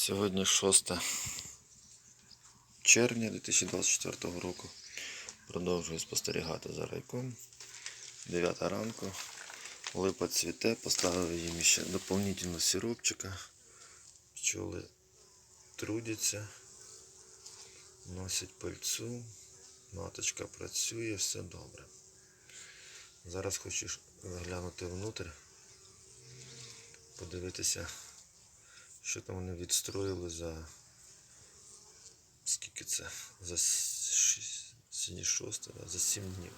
Сьогодні 6 червня 2024 року. Продовжую спостерігати за райком. 9 ранку. Липа цвіте, поставив їм ще доповнительно сиропчика. Пчоли трудяться, носять пильцу, маточка працює, все добре. Зараз хочу заглянути внутрь, подивитися, що там вони відстроїли за скільки це? За с- шість- сьогодні шосте, да? за 7 днів.